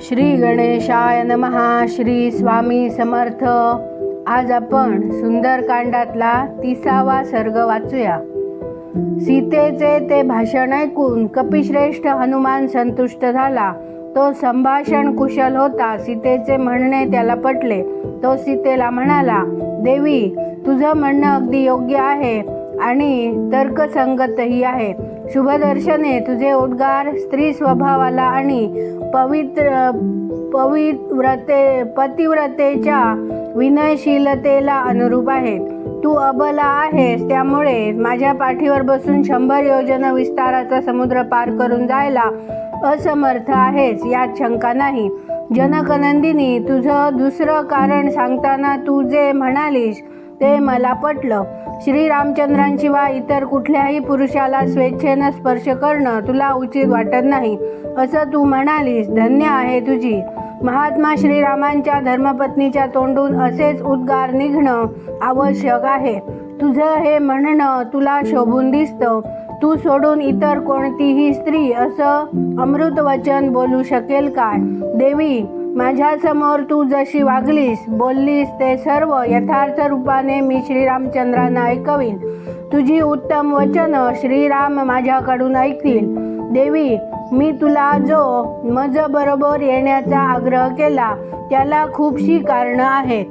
श्री गणेशाय नमहा श्री स्वामी समर्थ. आज आपण सुंदरकांडातला तिसावा सर्ग वाचूया. सीतेचे ते भाषण ऐकून कपिश्रेष्ठ हनुमान संतुष्ट झाला. तो संभाषण कुशल होता. सीतेचे म्हणणे त्याला पटले. तो सीतेला म्हणाला देवी तुझं म्हणणं अगदी योग्य आहे. आणि तर्कसंगतही आहे. शुभदर्शने तुझे उद्गार स्त्री स्वभावाला आणि पवित्र पविव्रते पतिव्रतेच्या विनयशीलतेला अनुरूप आहेत. तू अबला आहेस त्यामुळे माझ्या पाठीवर बसून शंभर योजना विस्ताराचा समुद्र पार करून जायला असमर्थ आहेस यात शंका नाही. जनकनंदिनी तुझं दुसरं कारण सांगताना तू जे म्हणालीस ते मला पटलं. श्रीरामचंद्रांशिवाय इतर कुठल्याही पुरुषाला स्वेच्छेनं स्पर्श करणं तुला उचित वाटत नाही. असं तू म्हणालीस धन्य आहे तुझी. महात्मा श्रीरामांच्या धर्मपत्नीच्या तोंडून असेच उद्गार निघणं आवश्यक आहे. तुझं हे म्हणणं तुला शोभून दिसतं. तू सोडून इतर कोणतीही स्त्री असं अमृतवचन बोलू शकेल काय? देवी माझ्यासमोर तू जशी वागलीस बोललीस ते सर्व यथार्थ रूपाने मी श्रीरामचंद्रांना ऐकवीन. तुझी उत्तम वचन श्रीराम माझ्याकडून ऐकतील. देवी मी तुला जो मज बरोबर येण्याचा आग्रह केला त्याला खूपशी कारणं आहेत.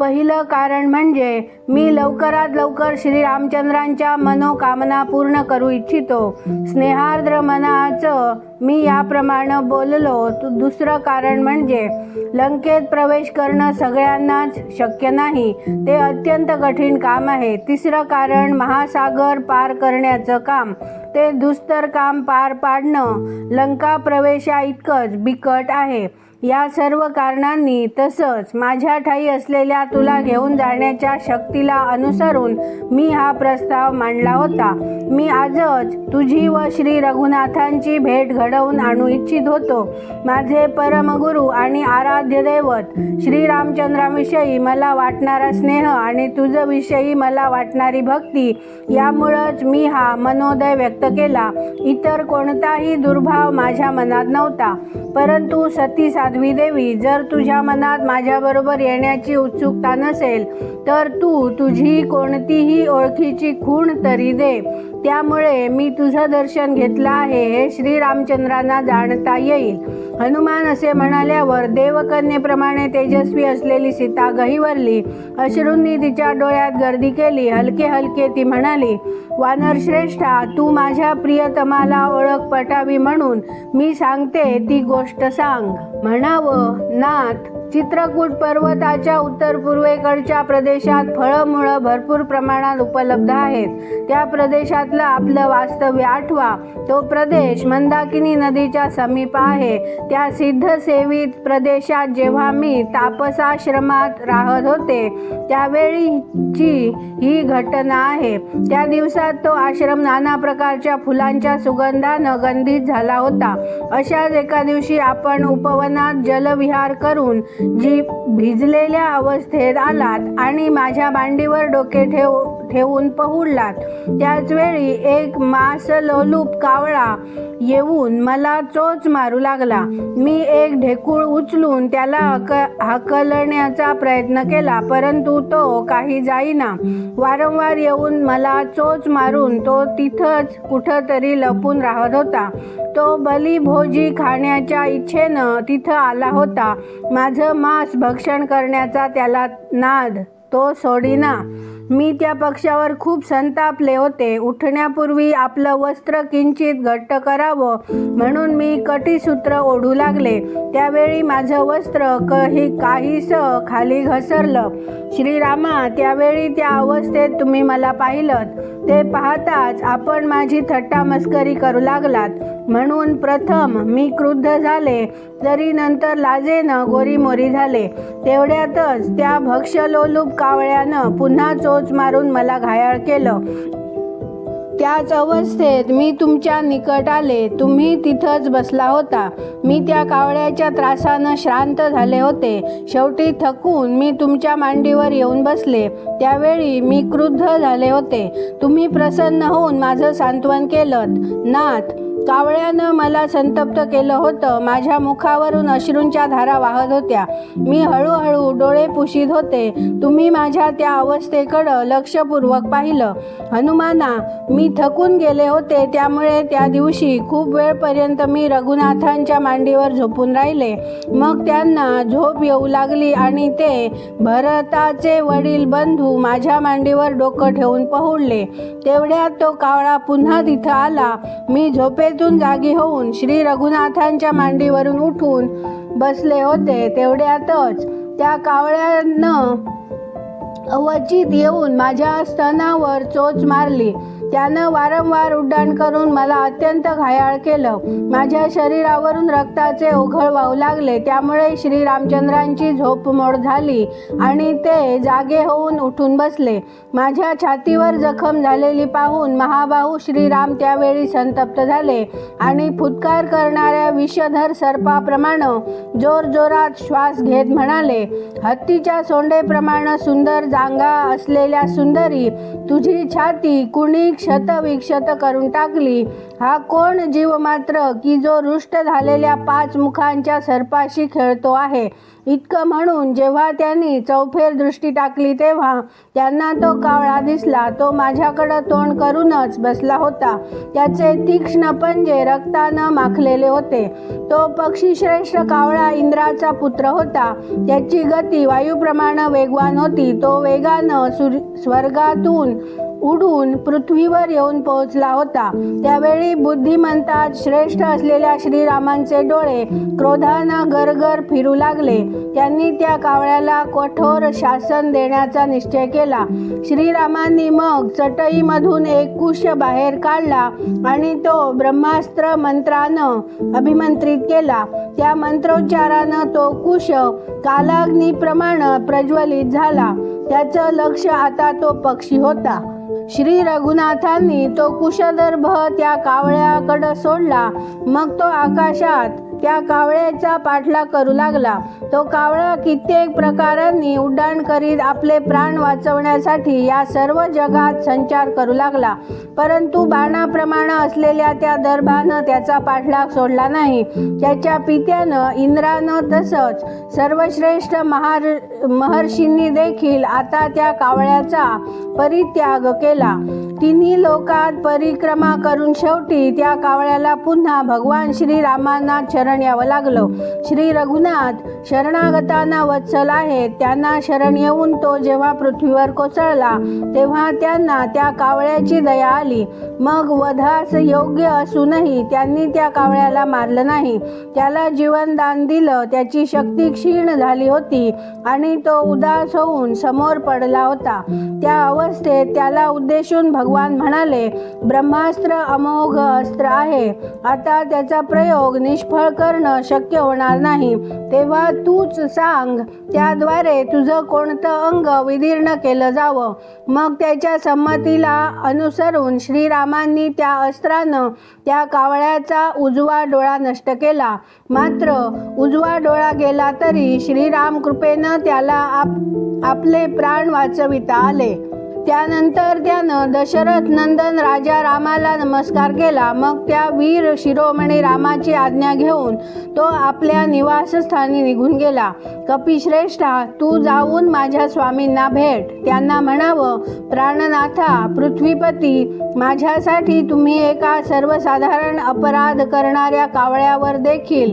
पहिलं कारण म्हणजे मी लवकरात लवकर श्री रामचंद्रांच्या मनोकामना पूर्ण करू इच्छितो. स्नेहार्द्र मनाचं मी याप्रमाणे बोललो. तु दुसरं कारण म्हणजे लंकेत प्रवेश करणं सगळ्यांनाच शक्य नाही. ते अत्यंत कठीण काम आहे. तिसरं कारण महासागर पार करण्याचं काम. ते दुस्तर काम पार पाडणं लंका प्रवेशा इतकंच बिकट आहे. या सर्व कारणांनी तसंच माझ्या ठाई असलेल्या तुला घेऊन जाण्याच्या शक्तीला अनुसरून मी हा प्रस्ताव मांडला होता. मी आजच तुझी व श्री रघुनाथांची भेट घडवून आणू इच्छित होतो. माझे परमगुरू आणि आराध्य दैवत श्रीरामचंद्राविषयी मला वाटणारा स्नेह आणि तुझविषयी मला वाटणारी भक्ती यामुळंच मी हा मनोदय व्यक्त केला. इतर कोणताही दुर्भाव माझ्या मनात नव्हता. परंतु सती साध्वी देवी जर तुझ्या मनात माझ्याबरोबर येण्याची उत्सुकता नसेल तर तू तुझी कोणतीही ओळखीची खूण तरी दे. त्यामुळे मी तुझं दर्शन घेतलं आहे हे श्रीरामचंद्रांना जाणता येईल. हनुमान असे म्हणाल्यावर देवकन्येप्रमाणे तेजस्वी असलेली सीता गहिवरली. अश्रूंनी तिच्या डोळ्यात गर्दी केली. हलके हलके ती म्हणाली वानर श्रेष्ठा तू माझ्या प्रियतमाला ओळख पटावी म्हणून मी सांगते ती गोष्ट सांग. म्हणावं नाथ चित्रकूट पर्वताच्या उत्तर पूर्वेकडच्या प्रदेशात फळमुळं भरपूर प्रमाणात उपलब्ध आहेत. त्या प्रदेशातलं आपलं वास्तव्य आठवा. तो प्रदेश मंदाकिनी नदीच्या समीप आहे. त्या सिद्धसेवित प्रदेशात जेव्हा मी तापसाश्रमात राहत होते त्यावेळीची ही घटना आहे त्या दिवसात तो आश्रम नाना प्रकारच्या फुलांच्या सुगंधानं गंधित झाला होता. अशाच एका दिवशी आपण उपवनात जलविहार करून जी भिजलेल्या अवस्थेत आलात आणि माझ्या मांडीवर डोके ठेव ठेवून पहुडलात. त्याच वेळी एक मासलोलूप कावळा येऊन मला चोच मारू लागला. मी एक ढेकूळ उचलून त्याला हक हकलण्याचा प्रयत्न केला परंतु तो काही जाईना. वारंवार येऊन मला चोच मारून तो तिथंच कुठंतरी लपून राहत होता. तो बलिभोजी खाण्याच्या इच्छेनं तिथं आला होता. माझं मांस भक्षण करण्याचा त्याला नाद तो सोडीना. मी त्या पक्षावर खूप संतापले होते. उठण्यापूर्वी आपलं वस्त्र किंचित घट्ट करावं म्हणून मी कटीसूत्र ओढू लागले. त्यावेळी माझं वस्त्र काही काहीसं खाली घसरलं. श्रीरामा त्यावेळी त्या अवस्थेत तुम्ही मला पाहिलं ते पाहताच आपण माझी थट्टा मस्करी करू लागलात. म्हणून प्रथम मी क्रुद्ध झाले. तरी नंतर लाजेनं गोरीमोरी झाले. तेवढ्यातच त्या भक्ष्यलोलूप कावळ्यानं पुन्हा चोच मारून मला घायाळ केलं. त्याच अवस्थेत मी तुमच्या निकट आले. तुम्ही तिथंच बसला होता. मी त्या कावळ्याच्या त्रासानं श्रांत झाले होते. शेवटी थकून मी तुमच्या मांडीवर येऊन बसले. त्यावेळी मी क्रुद्ध झाले होते. तुम्ही प्रसन्न होऊन माझं सांत्वन केलं नाथ कावळ्यानं मला संतप्त केलं होतं. माझ्या मुखावरून अश्रूंच्या धारा वाहत होत्या. मी हळूहळू डोळे पुशीत होते. तुम्ही माझ्या त्या अवस्थेकडं लक्षपूर्वक पाहिलं. हनुमाना मी थकून गेले होते. त्यामुळे त्या दिवशी खूप वेळपर्यंत मी रघुनाथांच्या मांडीवर झोपून राहिले. मग त्यांना झोप येऊ लागली आणि ते भरताचे वडील बंधू माझ्या मांडीवर डोकं ठेवून पहुडले. तेवढ्यात तो कावळा पुन्हा तिथं आला. मी झोपेत झोपेतून जागी होऊन श्री रघुनाथांच्या मांडीवरून उठून बसले होते. तेवढ्यातच त्या कावळ्यानं अवचित येऊन माझ्या स्तनावर चोच मारली. त्यानं वारंवार उड्डाण करून मला अत्यंत घायाळ केलं. माझ्या शरीरावरून रक्ताचे ओघळ वाहू लागले. त्यामुळे श्रीरामचंद्रांची झोप मोड झाली आणि ते जागे होऊन उठून बसले. माझ्या छातीवर जखम झालेली पाहून महाबाहू श्रीराम त्यावेळी संतप्त झाले आणि फुतकार करणाऱ्या विषधर सर्पाप्रमाणे जोरजोरात श्वास घेत म्हणाले हत्तीच्या सोंडेप्रमाणे सुंदर जांगा असलेल्या सुंदरी तुझी छाती क्षत विक्षत करून टाकली. हा कोण जीव मात्र की जो रुष्ट झालेल्या पाच मुखांच्या सर्पाशी खेळतो आहे. इतकं म्हणून जेव्हा त्यांनी चौफेर दृष्टी टाकली तेव्हा त्यांना तो कावळा दिसला. तो माझ्याकडं तोंड करूनच बसला होता. त्याचे तीक्ष्ण पंजे रक्तानं माखलेले होते. तो पक्षीश्रेष्ठ कावळा इंद्राचा पुत्र होता. त्याची गती वायूप्रमाणे वेगवान होती. तो वेगानं सुर स्वर्गातून उडून पृथ्वीवर येऊन पोहोचला होता. त्यावेळी बुद्धिमंतात श्रेष्ठ असलेल्या श्रीरामांचे डोळे क्रोधानं गरगर फिरू लागले. त्यांनी त्या कावळ्याला कठोर शासन देण्याचा निश्चय केला. श्रीरामांनी मग चटईमधून एक कुश बाहेर काढला आणि तो ब्रह्मास्त्र मंत्रानं अभिमंत्रित केला. त्या मंत्रोच्चारानं तो कुश कालाग्नीप्रमाणे प्रज्वलित झाला. त्याचं लक्ष आता तो पक्षी होता. श्री रघुनाथांनी तो कुशदर्भ त्या कावळ्याकडं सोडला. मग तो आकाशात त्या कावळ्याचा पाठलाग करू लागला. तो कावळा कित्येक प्रकारांनी उड्डाण करीत आपले प्राण वाचवण्यासाठी या सर्व जगात संचार करू लागला. परंतु बाणाप्रमाणे असलेल्या त्या दर्भानं त्याचा पाठलाग सोडला नाही. त्याच्या पित्यानं इंद्रानं तसंच सर्वश्रेष्ठ महार महर्षींनी देखील आता त्या कावळ्याचा परित्याग केला. तिन्ही लोकात परिक्रमा करून शेवटी त्या कावळ्याला पुन्हा भगवान श्रीरामांना शरण यावं लागलं. श्री रघुनाथ शरणागतांना वत्सल आहेत त्यांना शरण येऊन तो जेव्हा पृथ्वीवर कोसळला तेव्हा त्यांना त्या कावळ्याची दया आली. मग वधास योग्य असूनही त्यांनी त्या कावळ्याला मारलं नाही. त्याला जीवनदान दिलं. त्याची शक्ती क्षीण झाली होती आणि तो उदास होऊन समोर पडला होता. त्या अवस्थेत त्याला उद्देशून भगवान म्हणाले ब्रह्मास्त्र अमोघ अस्त्र आहे. आता त्याचा प्रयोग निष्फळ करणं शक्य होणार नाही. तेव्हा तूच सांग त्याद्वारे तुझं कोणतं अंग विदीर्ण केलं जावं? मग त्याच्या संमतीला अनुसरून श्रीरामांनी त्या अस्त्रानं त्या कावळ्याचा उजवा डोळा नष्ट केला. मात्र उजवा डोळा गेला तरी श्रीराम कृपेनं त्याला आप आपले प्राण वाचविता आले. त्यानंतर त्यानं दशरथ नंदन राजा रामाला नमस्कार केला. मग त्या वीर शिरोमणी रामाची आज्ञा घेऊन तो आपल्या निवासस्थानी निघून गेला. कपिश्रेष्ठा तू जाऊन माझ्या स्वामींना भेट. त्यांना म्हणावं प्राणनाथा पृथ्वीपती माझ्यासाठी तुम्ही एका सर्वसाधारण अपराध करणाऱ्या कावळ्यावर देखील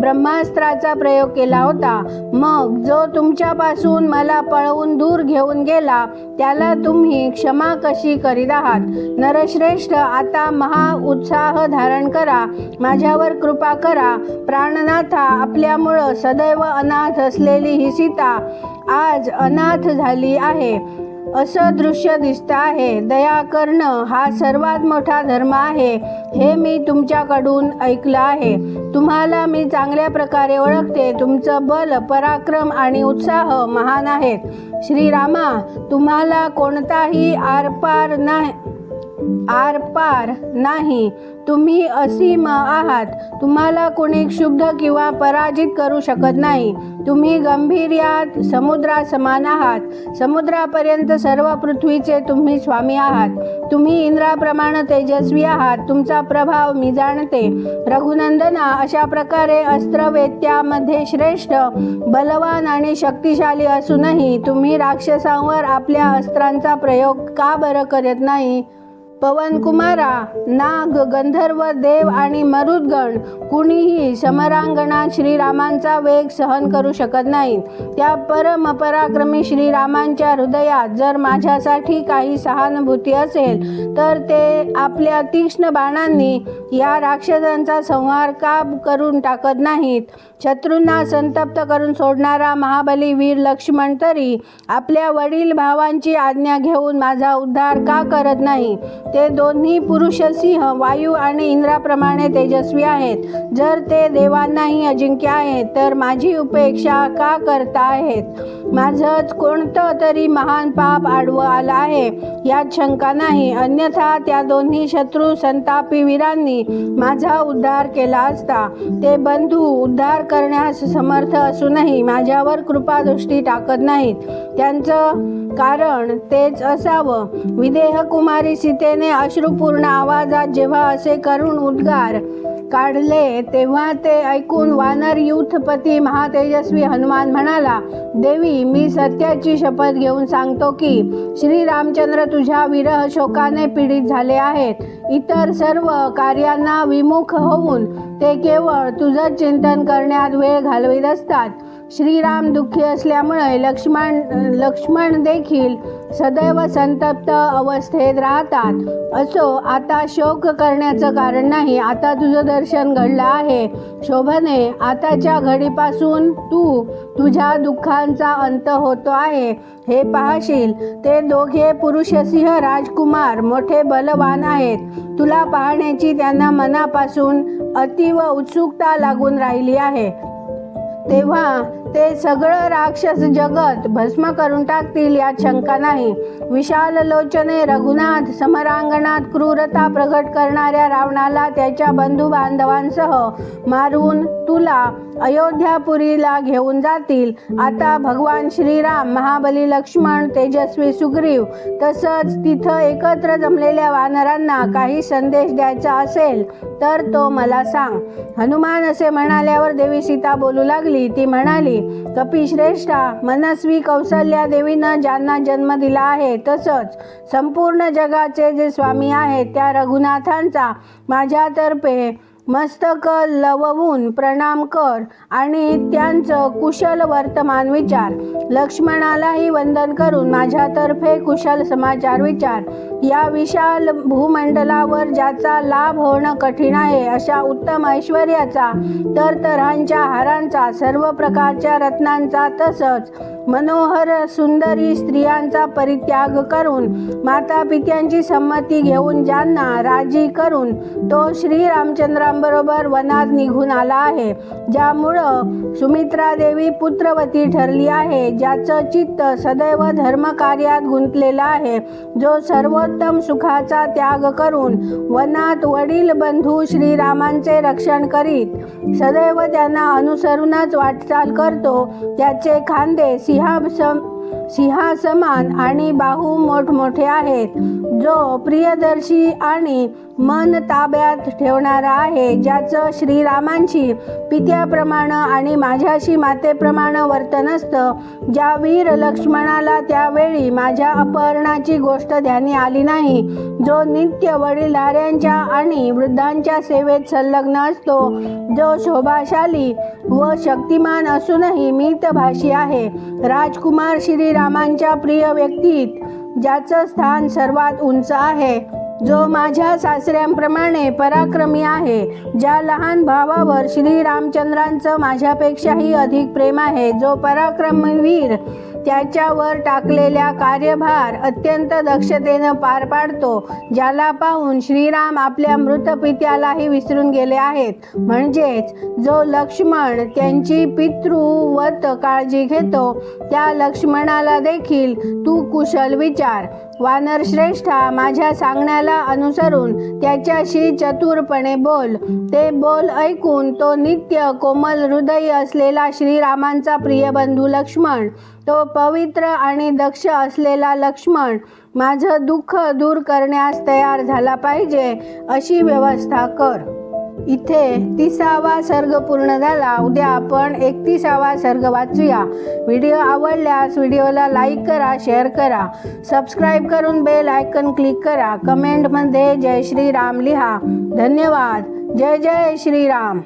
ब्रह्मास्त्राचा प्रयोग केला होता. मग जो तुमच्यापासून मला पळवून दूर घेऊन गेला त्याला तू तुम्ही क्षमा कशी करीत आहात? नरश्रेष्ठ आता महा उत्साह धारण करा. माझ्यावर कृपा करा. प्राणनाथा आपल्यामुळं सदैव अनाथ असलेली ही सीता आज अनाथ झाली आहे. असं दृश्य दिसतं आहे. दया करणं हा सर्वात मोठा धर्म आहे. हे मी तुमच्याकडून ऐकलं आहे. तुम्हाला मी चांगल्या प्रकारे ओळखते. तुमचं बल पराक्रम आणि उत्साह महान आहेत. श्रीरामा तुम्हाला कोणताही आरपार नाही आरपार नाही. तुम्ही असीम आहात. तुम्हाला कोणी क्षुब्ध किंवा पराजित करू शकत नाही. तुम्ही गंभीर्यात समुद्रासमान आहात. समुद्रापर्यंत सर्व पृथ्वीचे तुम्ही स्वामी आहात. तुम्ही इंद्राप्रमाणे तेजस्वी आहात. तुमचा प्रभाव मी जाणते. रघुनंदना अशा प्रकारे अस्त्रवेत्यामध्ये श्रेष्ठ बलवान आणि शक्तिशाली असूनही तुम्ही राक्षसांवर आपल्या अस्त्रांचा प्रयोग का बरं करत नाही? पवनकुमारा नाग गंधर्व देव आणि मरुदगण कुणीही समरांगणात श्रीरामांचा वेग सहन करू शकत नाहीत. त्या परम पराक्रमी श्रीरामांच्या हृदयात जर माझ्यासाठी काही सहानुभूती असेल तर ते आपल्या तीक्ष्ण बाणांनी या राक्षसांचा संहार का करून टाकत नाहीत? शत्रूंना संतप्त करून सोडणारा महाबली वीर लक्ष्मण तरी आपल्या वडील भावांची आज्ञा घेऊन माझा उद्धार का करत नाही? ते दोन्ही पुरुष सिंह वायू आणि इंद्राप्रमाणे तेजस्वी आहेत. जर ते देवांनाही अजिंक्य आहेत तर माझी उपेक्षा का करता आहेत? माझंच कोणतं तरी महान पाप आडवं आलं आहे यात शंका नाही. अन्यथा त्या दोन्ही शत्रू संतापी वीरांनी माझा उद्धार केला असता. ते बंधू उद्धार करण्यास समर्थ असूनही माझ्यावर कृपादृष्टी टाकत नाहीत. त्यांचं कारण तेच असावं. विदेह कुमारी सीतेने अश्रुपूर्ण आवाजात जेव्हा असे करुण उद्गार काढले तेव्हा ते ऐकून वानर युथपती महातेजस्वी हनुमान म्हणाला देवी मी सत्याची शपथ घेऊन सांगतो की श्री रामचंद्र तुझ्या विरह शोकाने पीडित झाले आहेत. इतर सर्व कार्यांना विमुख होऊन ते केवळ तुझं चिंतन करण्यात वेळ घालवीत असतात. श्रीराम दुःखी असल्यामुळे लक्ष्मण लक्ष्मण देखील सदैव संतप्त अवस्थेत राहतात. असो आता शोक करण्याचं कारण नाही. आता तुझं दर्शन घडलं आहे. शोभने आताच्या घडीपासून तू तुझ्या दुःखांचा अंत होतो आहे. हे पाहशील ते दोघे पुरुषसिंह राजकुमार मोठे बलवान आहेत. तुला पाहण्याची त्यांना मनापासून अतीव उत्सुकता लागून राहिली आहे. तेव्हा ते सगळं राक्षस जगत भस्म करून टाकतील यात शंका नाही. विशाल लोचने रघुनाथ समरांगणात क्रूरता प्रगट करणाऱ्या रावणाला त्याच्या बंधू बांधवांसह मारून तुला अयोध्यापुरीला घेऊन जातील. आता भगवान श्रीराम महाबली लक्ष्मण तेजस्वी सुग्रीव तसंच तिथं एकत्र जमलेल्या वानरांना काही संदेश द्यायचा असेल तर तो मला सांग. हनुमान असे म्हणाल्यावर देवी सीता बोलू लागली. ती म्हणाली कपिश्रेष्ठा मनस्वी कौशल्या देवीनं ज्यांना जन्म दिला आहे तसंच संपूर्ण जगाचे जे स्वामी आहेत त्या रघुनाथांचा माझ्यातर्फे मस्तक लववून प्रणाम कर आणि त्यांचं कुशल वर्तमान विचार लक्ष्मणालाही वंदन करून माझ्यातर्फे कुशल समाचार विचार या विशाल भूमंडलावर ज्याचा लाभ होणं कठीण आहे अशा उत्तम ऐश्वर्याचा तरतऱ्हांच्या हारांचा सर्व प्रकारच्या रत्नांचा तसंच मनोहर सुंदरी स्त्रियांचा परित्याग करून माता पित्यांची संमती घेऊन ज्यांना राजी करून तो श्री रामचंद्रांबरोबर वनात निघून आला आहे. ज्यामुळं सुमित्रा देवी पुत्रवती ठरली आहे ज्याचं चित्त सदैव धर्मकार्यात गुंतलेलं आहे जो सर्व सर्वोत्तम सुखाचा त्याग करून वनात वडील बंधू श्रीरामांचे रक्षण करीत सदैव त्यांना अनुसरूनच वाटचाल करतो. त्याचे खांदे सिंहासम सिंहासमान आणि बाहू मोठमोठे आहेत. जो प्रियदर्शी आणि मन ताब्यात ठेवणारा आहे ज्याचं श्रीरामांशी पित्याप्रमाणे आणि माझ्याशी मातेप्रमाणे वर्तन असतं ज्या वीर लक्ष्मणाला त्यावेळी माझ्या अपहरणाची गोष्ट ध्यानी आली नाही जो नित्य वडीलधाऱ्यांच्या आणि वृद्धांच्या सेवेत संलग्न असतो जो शोभाशाली व शक्तिमान असूनही मितभाषी आहे. राजकुमार श्री श्रीरामांच्या प्रिय व्यक्तीत ज्याचं स्थान सर्वात उंच आहे जो माझ्या सासऱ्यांप्रमाणे पराक्रमी आहे ज्या लहान भावावर श्रीरामचंद्रांचं माझ्यापेक्षाही अधिक प्रेम आहे जो पराक्रमवीर त्याच्यावर टाकलेल्या कार्यभार अत्यंत दक्षतेनं पार पाडतो ज्याला पाहून श्रीराम आपल्या मृत पित्यालाही विसरून गेले आहेत. म्हणजेच जो लक्ष्मण त्यांची पितृवत काळजी घेतो त्या लक्ष्मणाला देखील तू कुशल विचार. वानरश्रेष्ठा माझ्या सांगण्याला अनुसरून त्याच्याशी चतुरपणे बोल. ते बोल ऐकून तो नित्य कोमल हृदय असलेला श्रीरामांचा प्रिय बंधू लक्ष्मण तो पवित्र आणि दक्ष असलेला लक्ष्मण माझं दुःख दूर करण्यास तयार झाला पाहिजे अशी व्यवस्था कर. इथे तिसावा सर्ग पूर्ण झाला. उद्या आपण एकतीसावा सर्ग वाचूया. व्हिडिओ आवडल्यास व्हिडिओला लाईक करा शेअर करा. सबस्क्राईब करून बेल आयकन क्लिक करा. कमेंटमध्ये जय श्रीराम लिहा. धन्यवाद. जय जय श्रीराम.